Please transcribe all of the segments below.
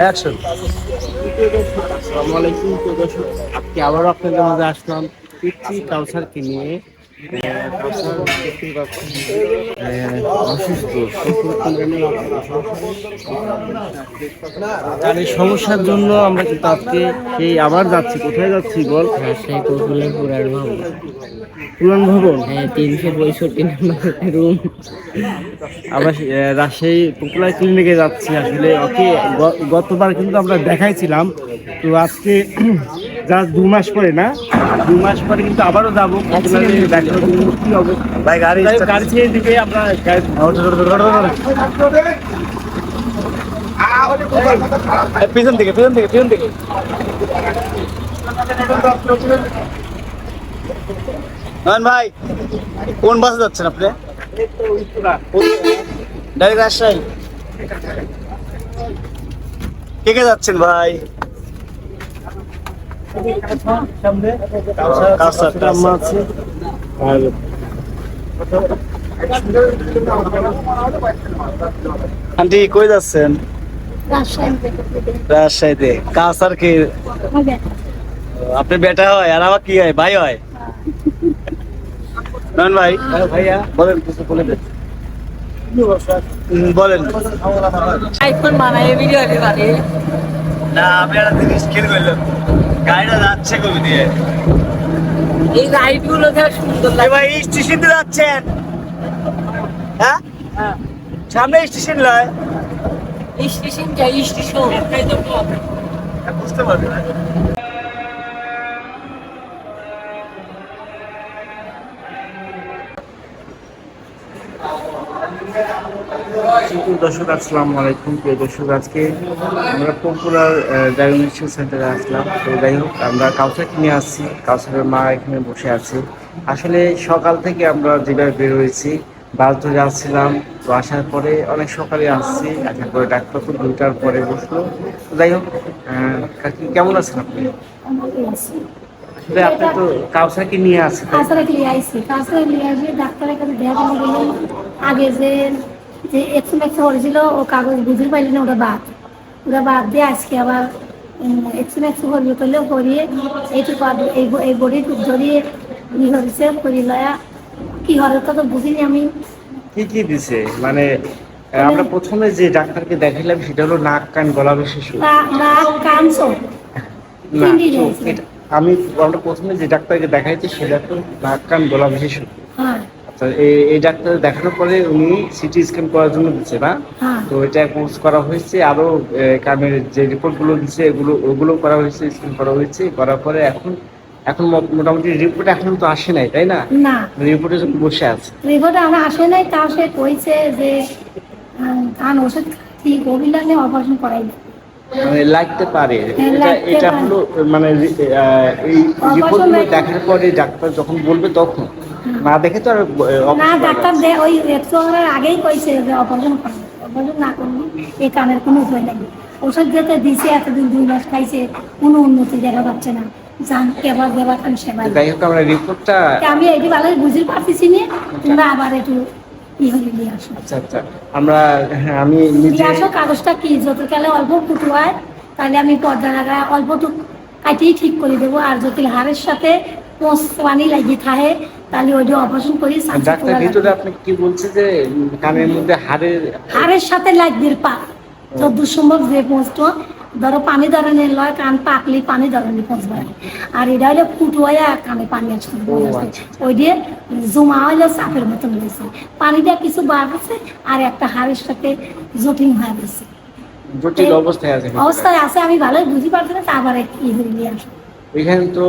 Action আসসালামু আলাইকুম আজকে আবারও আপনাদের মাঝে আসলাম পিচ্ছি কাউসারকে নিয়ে। পাচ্ছেন, অসুস্থ তার এই সমস্যার জন্য আমরা কিন্তু আজকে সেই আবার যাচ্ছি। কোথায় যাচ্ছি বল? রাজশাহী কৌশলের পুরার ভবন। পুরান ভবন? হ্যাঁ তিনশো পঁয়ষট্টি নম্বর রুম। আহ, রাজশাহী পপুলার ক্লিনিকে যাচ্ছি। আসলে ওকে গতবার কিন্তু আমরা দেখাইছিলাম। তো আজকে যা দু মাস পরে না? দু মাস পরে কিন্তু আবারও যাব। ভাই গাড়ি গাড়ি ছেড়ে আমরা গাড়ি- পিছন থেকে পিছন থেকে পিছন থেকে ভাই কোন বাসে যাচ্ছেন আপনি? ডাইরেক্ট রাজশাহী। কে কে যাচ্ছেন ভাই? আছে আর আন্টি কই যাচ্ছেন? রাজশাহীতে। কি? আপনি বেটা হয় আর আমার কি হয়? ভাই হয়? ভাই? ভাইয়া বলেন কিছু বলে দেন। বলেন। আইফোন বানায় ভিডিও দিতে না আমি একটা জিনিস করলাম গাড়িটা যাচ্ছে কবি দিয়ে? এই লাইটগুলো সুন্দর লাগে। ভাই স্টেশন দিয়ে যাচ্ছেন? হ্যাঁ? সামনে স্টেশন লয়। স্টেশন। যাই স্টেশন বুঝতে পারবে না। দর্শক, আসসালামু আলাইকুম। প্রিয় দর্শক, আজকে আমরা পপুলার ডায়াগনস্টিক সেন্টারে আসলাম। তো যাই হোক, আমরা কাউসারকে নিয়ে আসছি। কাউসারের মা এখানে বসে আছে। আসলে সকাল থেকে আমরা যেভাবে বের হয়েছি, বাস ধরে আসছিলাম। তো আসার পরে অনেক সকালে আসছি। আসার পরে ডাক্তার তো দুইটার পরে বসল। যাই হোক কেমন আছেন আপনি? আসলে আপনি তো কাউসারকে নিয়ে আসছেন। তাই? কাছাড়ে আইছি। কাছাড়ে লিয়ে আসবে ডাক্তারের কাছে দেখা গেল আগে যে যে এক্স এক্স হয়েছিল ও কাগজ না ওটা বাদ। ওটা বাদ দিয়ে আজকে আবার এক্স এক্স করবে করলেও করিয়ে এইটুকু এই বডি ধরিয়ে ই হয়েছে করি লয়া কি বুঝিনি আমি। কি কি দিছে? মানে আমরা প্রথমে যে ডাক্তারকে দেখাইলাম সেটা হলো নাক কান গলা বিশেষ না- নাক কান চোখ আমি আমরা প্রথমে যে ডাক্তারকে দেখাইছি সে ডাক্তার নাক কান গলা বিশেষ হ্যাঁ। আচ্ছা এই ডাক্তার দেখানোর পরে উনি সিটি স্ক্যান করার জন্য দিচ্ছে না? হ্যাঁ। তো এটা কোর্স করা হয়েছে আরও কানের যে রিপোর্টগুলো দিচ্ছে এগুলো ওগুলো করা হয়েছে স্ক্যান করা হয়েছে করার পরে এখন এখন মোটামুটি রিপোর্ট এখন তো আসে নাই তাই না? না। রিপোর্টে বসে আছে। রিপোর্ট আমরা আসে নাই তাও সে কইছে যে কান ওষুধ ঠিক অভিলাষ নিয়ে অপারেশন করাই মানে লাগতে পারে। হ্যাঁ, এটা এটা হলো মানে এই রিপোর্টগুলো দেখার পরে ডাক্তার যখন বলবে তখন। না দেখে তো আর না ডাক্তার দে ওই আগেই কইছে যে অপারেশন অপারেশন না করলে এই কানের কোনো উপায় নেই। ওষুধ যেতে দিছে এতদিন দুই মাস খাইছে কোনো উন্নতি দেখা যাচ্ছে না। জান কেবার দেবার কান সেবা যাই হোক আমরা রিপোর্টটা আমি এটি ভালো বুঝতে পারতেছি না। তোমরা আবার একটু ই নিয়ে আসো। আচ্ছা আচ্ছা। আমরা হ্যাঁ, আমি নিজে আসো কাগজটা কি? যত কালে অল্প ফুটু হয় তাহলে আমি পর্দা লাগা কাটিয়ে ঠিক করে দেবো। আর যদি হাড়ের সাথে পোঁচ পানি লাগিয়ে থাকে তাহলে ওইটা অপারেশন করি ডাক্তার ভিতরে। আপনি কি বলছে যে কানের মধ্যে হাড়ের হাড়ের সাথে লাগবে পা যত সম্ভব যে পোঁচটো ধরো পানি ধরনের লয় কান পাকলি পানি ধরনের পৌঁছবে। আর এটা হলে ফুটো হয়ে কানে পানি আসতে আচ্ছা। ওই দিয়ে জমা হইলে চাপের মতন রয়েছে পানিটা কিছু বার হচ্ছে আর একটা হাড়ের সাথে জটিল হয়ে গেছে। জটিল অবস্থায় আছে অবস্থায় আছে আমি ভালোই বুঝতে পারছি না তারপর কি হয়ে নিয়ে আসো এখানে তো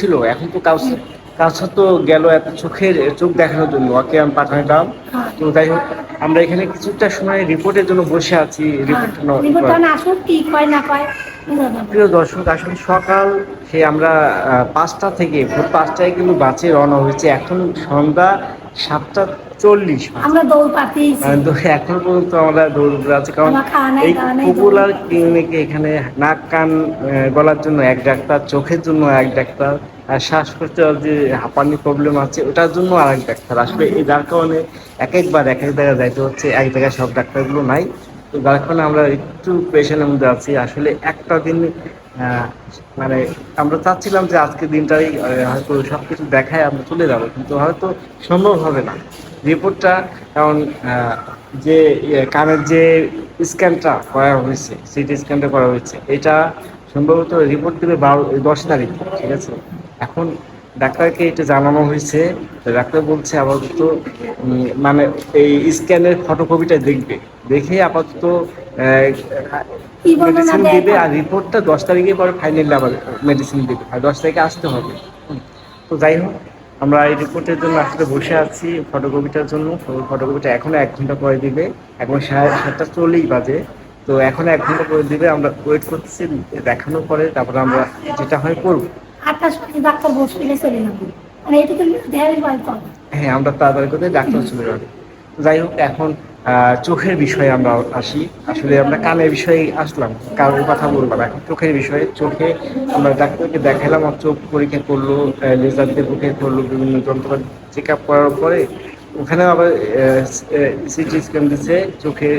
ছিল এখন তো কাউসার কাউসার তো গেল এত চোখের চোখ দেখানোর জন্য ওকে আমি পাঠাইলাম হ্যাঁ। তো যাই হোক আমরা এখানে কিছুটা সময় রিপোর্টের জন্য বসে আছি রিপোর্ট রিপোর্টটা না আসুক কি কয় না কয় বুঝা যাবে। প্রিয় দর্শক আসলে সকাল সে আমরা পাঁচটা থেকে ভোর পাঁচটায় কিন্তু বাসে রওনা হয়েছে। এখন সন্ধ্যা সাতটা চল্লিশ আমরা দৌড় পাতেইছি মানে এখনও পর্যন্ত আমরা দৌড় আছে কারণ এই পপুলার ক্লিনিকে এখানে নাক কান গলার জন্য এক ডাক্তার চোখের জন্য এক ডাক্তার। আর শ্বাসকষ্টের যে হাঁপানি প্রবলেম আছে, ওটার জন্য আর এক ডাক্তার আসলে এই যার কারণে এক একবার, এক এক জায়গায় যাইতে হচ্ছে, এক জায়গায় সব ডাক্তারগুলো নাই। তো যার কারণে আমরা একটু পেশেন্টের মধ্যে আছি। আসলে একটা দিন মানে আমরা চাচ্ছিলাম যে আজকে দিনটাই হয়তো সব কিছু দেখায় আমরা চলে যাব, কিন্তু হয়তো সম্ভব হবে না। রিপোর্টটা, কারণ যে কানের যে স্ক্যানটা করা হয়েছে, সিটি স্ক্যানটা করা হয়েছে, এটা সম্ভবত রিপোর্ট দেবে বারো, দশ তারিখ, ঠিক আছে? এখন ডাক্তারকে এটা জানানো হয়েছে ডাক্তার বলছে আপাতত মানে এই স্ক্যানের ফটোকপিটা দেখবে। দেখে আপাতত মেডিসিন দেবে আর রিপোর্টটা দশ তারিখে পরে ফাইনালি আবার মেডিসিন দেবে আর দশ তারিখে আসতে হবে। তো যাই হোক আমরা এই রিপোর্টের জন্য আসলে বসে আছি ফটোকপিটার জন্য। ফটোকপিটা এখনও এক ঘণ্টা পরে দিবে এখন সাড়ে সাতটা চল্লিশ বাজে। তো এখন এক ঘণ্টা পরে দিবে আমরা ওয়েট করতেছি দেখানোর পরে তারপরে আমরা যেটা হয় করব। আটটার সময় ডাক্তার বসলে চলে মানে এটা তো দেহের বাড়ি করে হ্যাঁ আমরা তাড়াতাড়ি করে ডাক্তার চলে যাবে। যাই হোক, এখন চোখের বিষয়ে আমরা আসি। আসলে আমরা কানের বিষয়ে আসলাম। কারোর কথা বললাম এখন চোখের বিষয়ে, চোখে আমরা ডাক্তারকে দেখালাম চোখ পরীক্ষা করল লেজার দিয়ে পরীক্ষা করল, বিভিন্ন যন্ত্রপাতি চেক আপ করার পরে ওখানে আবার সিটি স্ক্যান দিচ্ছে চোখে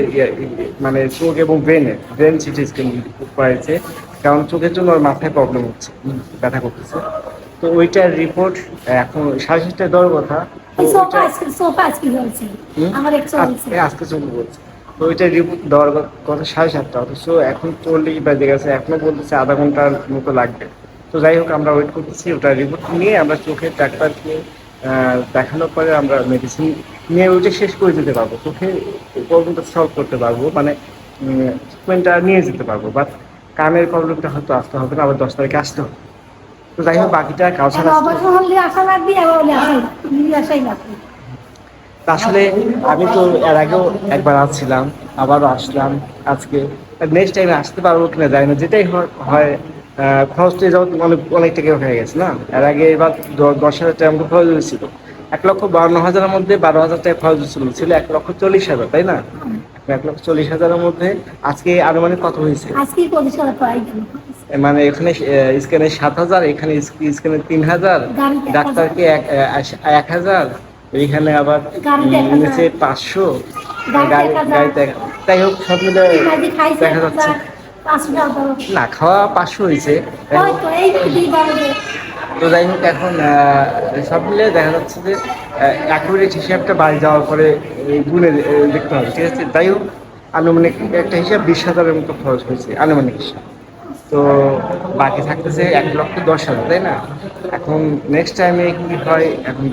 মানে চোখ এবং ব্রেনে ব্রেন সিটি স্ক্যান করাইছে। কারণ চোখের জন্য ওর মাথায় প্রবলেম হচ্ছে ব্যথা করতেছে। তো ওইটার রিপোর্ট এখন সাড়ে সাতটায় দেওয়ার কথা আজকে সোফা আজকে চলছে হুম? আমার এক চলছে আজকে আজকে চলে বলছে তো ওইটা রিপোর্ট দেওয়ার কথা সাড়ে সাতটা অথচ এখন চল্লিশ বাজে গেছে এখনও বলতেছে আধা ঘণ্টার মতো লাগবে। তো যাই হোক আমরা ওয়েট করতেছি ওটা রিপোর্ট নিয়ে আমরা চোখের ডাক্তারকে দেখানোর পরে আমরা মেডিসিন নিয়ে ওইটা শেষ করে দিতে পারব। চোখে প্রবলেমটা সলভ করতে পারব মানে ট্রিটমেন্টটা নিয়ে যেতে পারব। বাট কানের প্রবলেমটা হয়তো আসতে হবে না আবার দশ তারিখে আসতে হবে। তো যাই হোক বাকিটা কাউসার আসলে আমি তো এর আগেও একবার আসছিলাম আবারও আসলাম আজকে। নেক্সট টাইমে আসতে পারব কিনা জানি না যেটাই হয়- হয় খরচ তো যাওয়া অনেক অনেক টাকা হয়ে গেছে না? এর আগে এবার দশ হাজার টাকা আমাকে খরচ হয়েছিল। এক লক্ষ বাউন্ন হাজারের মধ্যে বারো হাজার টাকা খরচ হয়েছিল ছিল এক লক্ষ চল্লিশ হাজার তাই না? এক লক্ষ চল্লিশ হাজারের মধ্যে আজকে আনুমানিক কত হয়েছে? পরিষ্কার করাই গেল মানে এখানে স্ক্যানে সাত হাজার এখানে স্ক্যানে তিন হাজার ডাক্তারকে এক এক হাজার এখানে আবার হাজার। নিচে পাঁচশো গাড়িতে হাজার। যাই হোক সব মিলে দেখা যাচ্ছে। না খাওয়া পাঁচশো হয়েছে। তো যাই হোক এখন সব মিলে দেখা যাচ্ছে যে অ্যাকুরেট হিসাবটা বাড়ি যাওয়ার পরে গুনে দেখতে হবে ঠিক আছে? যাই হোক আনুমানিক একটা হিসাব বিশ হাজারের মতো খরচ হয়েছে আনুমানিক হিসাব। তো বাকি থাকতেছে এক লক্ষ দশ হাজার তাই না? এখন নেক্সট টাইমে কি হয় এখন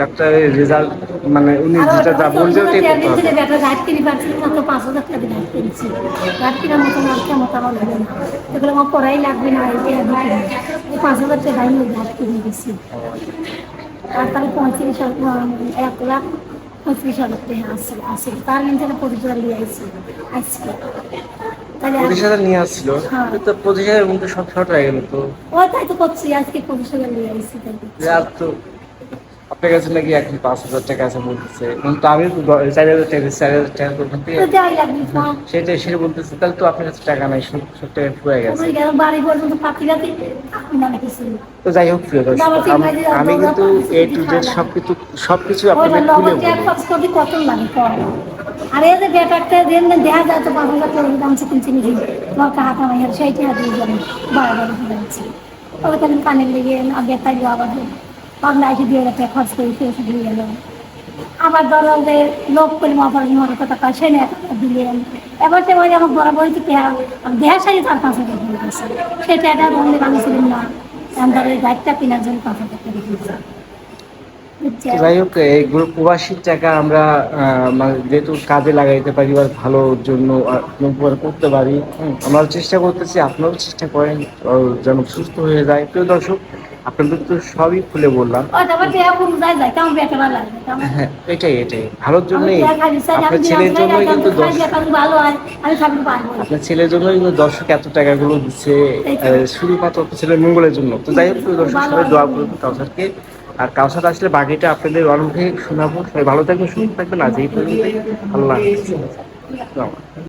ডাক্তারের রেজাল্ট মানে উনি যেটা যা বলবে ওটাই করতে হবে। লাগবে না এই পাঁচ হাজার টাকা আমি গাছ কিনে গেছি আর তাহলে পঁয়ত্রিশ হাজার এক লাখ পঁয়ত্রিশ হাজার টাকা আসছে আসছে তার নিচে পঁচিশ হাজার নিয়ে আসছি আজকে। তাহলে পঁচিশ হাজার নিয়ে আসছিল? হ্যাঁ। তো পঁচিশ হাজারের মধ্যে সব শর্ট হয়ে গেল তো। ওই তাই তো করছি আজকে পঁচিশ হাজার নিয়ে আসছি তাই। তো আপনার কাছে নাকি? এখন পাঁচ হাজার টাকা আছে বলতেছে। কিন্তু আমি চার হাজার টাকা চার হাজার টাকা সেটা বলতেছে তাহলে তো আপনার কাছে টাকা নাই টাকা ফুয়ে গেছে। ওই তো যাই হোক প্রিয় দর্শক আম- কিন্তু এ টু জেড ওই আপনাদের আর এই যে বেটারটা দেন দেখা যায় তো দাম চিকেন চিনি দিন সেইটি দিয়ে যাচ্ছে তবে তাহলে কানের লেগে বেতাই আবার করে এসে দিয়ে গেল। আবার ধরো যে করে কথা এবার সে বলে, আমার সারি তার গেছে সেটা বন্ধে বানিয়েছিলেন না। কেনার জন্য যাই হোক, এই প্রবাসীর টাকা আমরা মানে যেহেতু কাজে লাগাইতে পারি বা ভালোর জন্য করতে পারি। আমরা চেষ্টা করতেছি, আপনারাও চেষ্টা করেন যেন সুস্থ হয়ে যায়। প্রিয় দর্শক আপনাদের তো সবই খুলে বললাম। হ্যাঁ এটাই এটাই। ভালোর জন্যই আপনার ছেলের জন্যই কিন্তু না, না। আপনার ছেলের জন্যই কিন্তু দর্শক এত টাকাগুলো দিচ্ছে শুধুমাত্র আপনার ছেলের মঙ্গলের জন্য। তো যাই হোক দর্শক সবাই দোয়া করবেন কাউসারকে। আর কাউসার আসলে বাকিটা আপনাদের অনেক শোনাবো। সবাই ভালো থাকবেন সুস্থ থাকবেন। আজ এই পর্যন্তই। আল্লাহ।